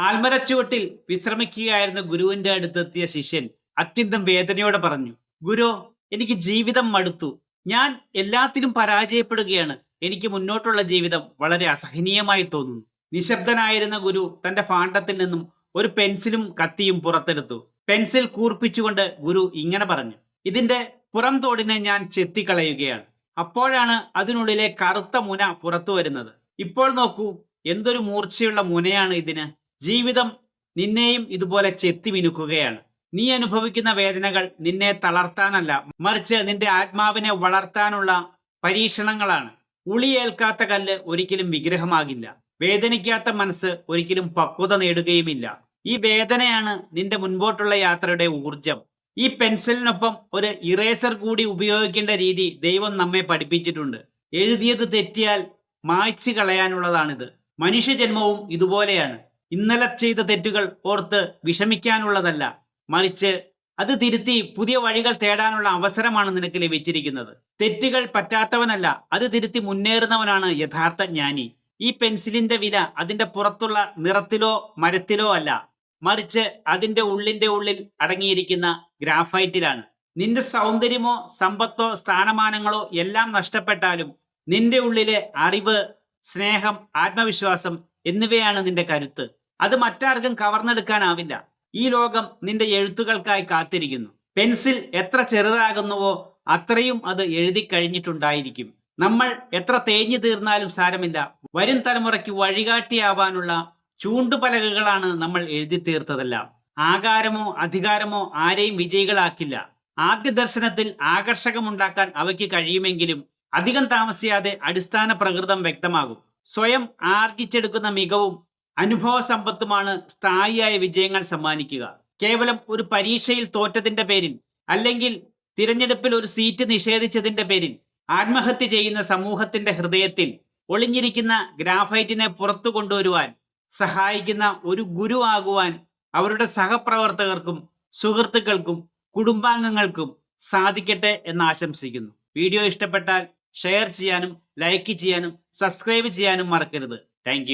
ആൽമരച്ചുവട്ടിൽ വിശ്രമിക്കുകയായിരുന്ന ഗുരുവിന്റെ അടുത്തെത്തിയ ശിഷ്യൻ അത്യന്തം വേദനയോടെ പറഞ്ഞു ഗുരു എനിക്ക് ജീവിതം മടുത്തു. ഞാൻ എല്ലാത്തിലും പരാജയപ്പെടുകയാണ്. എനിക്ക് മുന്നോട്ടുള്ള ജീവിതം വളരെ അസഹനീയമായി തോന്നുന്നു. നിശബ്ദനായിരുന്ന ഗുരു തന്റെ ഫാണ്ടത്തിൽ നിന്നും ഒരു പെൻസിലും കത്തിയും പുറത്തെടുത്തു. പെൻസിൽ കൂർപ്പിച്ചുകൊണ്ട് ഗുരു ഇങ്ങനെ പറഞ്ഞു ഇതിന്റെ പുറം തോടിനെ ഞാൻ ചെത്തിക്കളയുകയാണ്. അപ്പോഴാണ് അതിനുള്ളിലെ കറുത്ത മുന പുറത്തു വരുന്നത്. ഇപ്പോൾ നോക്കൂ എന്തൊരു മൂർച്ചയുള്ള മുനയാണ് ഇതിന്. ജീവിതം നിന്നെയും ഇതുപോലെ ചെത്തി മിനുക്കുകയാണ്. നീ അനുഭവിക്കുന്ന വേദനകൾ നിന്നെ തളർത്താനല്ല മറിച്ച് നിന്റെ ആത്മാവിനെ വളർത്താനുള്ള പരീക്ഷണങ്ങളാണ്. ഉളിയേൽക്കാത്ത കല്ല് ഒരിക്കലും വിഗ്രഹമാകില്ല. വേദനിക്കാത്ത മനസ്സ് ഒരിക്കലും പക്വത നേടുകയുമില്ല. ഈ വേദനയാണ് നിന്റെ മുൻപോട്ടുള്ള യാത്രയുടെ ഊർജം ഈ പെൻസിലിനൊപ്പം ഒരു ഇറേസർ കൂടി ഉപയോഗിക്കേണ്ട രീതി ദൈവം നമ്മെ പഠിപ്പിച്ചിട്ടുണ്ട്. എഴുതിയത് തെറ്റിയാൽ മായ്ച്ചു കളയാനുള്ളതാണിത്. മനുഷ്യജന്മവും ഇതുപോലെയാണ്. ഇന്നലെ ചെയ്ത തെറ്റുകൾ ഓർത്ത് വിഷമിക്കാനുള്ളതല്ല. മറിച്ച് അത് തിരുത്തി പുതിയ വഴികൾ തേടാനുള്ള അവസരമാണ് നിനക്ക് ലഭിച്ചിരിക്കുന്നത് തെറ്റുകൾ പറ്റാത്തവനല്ല അത് തിരുത്തി മുന്നേറുന്നവനാണ് യഥാർത്ഥ ജ്ഞാനി. ഈ പെൻസിലിന്റെ വില അതിന്റെ പുറത്തുള്ള നിറത്തിലോ മരത്തിലോ അല്ല. മറിച്ച് അതിന്റെ ഉള്ളിന്റെ ഉള്ളിൽ അടങ്ങിയിരിക്കുന്ന ഗ്രാഫൈറ്റിലാണ്. നിന്റെ സൗന്ദര്യമോ സമ്പത്തോ സ്ഥാനമാനങ്ങളോ എല്ലാം നഷ്ടപ്പെട്ടാലും നിന്റെ ഉള്ളിലെ അറിവ് സ്നേഹം ആത്മവിശ്വാസം എന്നിവയാണ് നിന്റെ കരുത്ത്. അത് മറ്റാർക്കും കവർന്നെടുക്കാനാവില്ല. ഈ ലോകം നിന്റെ എഴുത്തുകൾക്കായി കാത്തിരിക്കുന്നു. പെൻസിൽ എത്ര ചെറുതാകുന്നുവോ അത്രയും അത് എഴുതി കഴിഞ്ഞിട്ടുണ്ടായിരിക്കും. നമ്മൾ എത്ര തേഞ്ഞു തീർന്നാലും സാരമില്ല. വരും തലമുറയ്ക്ക് വഴികാട്ടിയാവാനുള്ള ചൂണ്ടുപലകകളാണ് നമ്മൾ എഴുതി തീർത്തതെല്ലാം. ആകാരമോ അധികാരമോ ആരെയും വിജയികളാക്കില്ല. ആദ്യ ദർശനത്തിൽ ആകർഷകമുണ്ടാക്കാൻ അവയ്ക്ക് കഴിയുമെങ്കിലും അധികം താമസിയാതെ അടിസ്ഥാന പ്രകൃതം വ്യക്തമാകും. സ്വയം ആർജിച്ചെടുക്കുന്ന മികവും അനുഭവ സമ്പത്തുമാണ് സ്ഥായിയായ വിജയങ്ങൾ സമ്മാനിക്കുക. കേവലം ഒരു പരീക്ഷയിൽ തോറ്റതിന്റെ പേരിൽ അല്ലെങ്കിൽ തിരഞ്ഞെടുപ്പിൽ ഒരു സീറ്റ് നിഷേധിച്ചതിന്റെ പേരിൽ ആത്മഹത്യ ചെയ്യുന്ന സമൂഹത്തിന്റെ ഹൃദയത്തിൽ ഒളിഞ്ഞിരിക്കുന്ന ഗ്രാഫൈറ്റിനെ പുറത്തു കൊണ്ടുവരുവാൻ സഹായിക്കുന്ന ഒരു ഗുരു ആകുവാൻ അവരുടെ സഹപ്രവർത്തകർക്കും സുഹൃത്തുക്കൾക്കും കുടുംബാംഗങ്ങൾക്കും സാധിക്കട്ടെ എന്ന് ആശംസിക്കുന്നു. വീഡിയോ ഇഷ്ടപ്പെട്ടാൽ ഷെയർ ചെയ്യാനും ലൈക്ക് ചെയ്യാനും സബ്സ്ക്രൈബ് ചെയ്യാനും മറക്കരുത്. താങ്ക്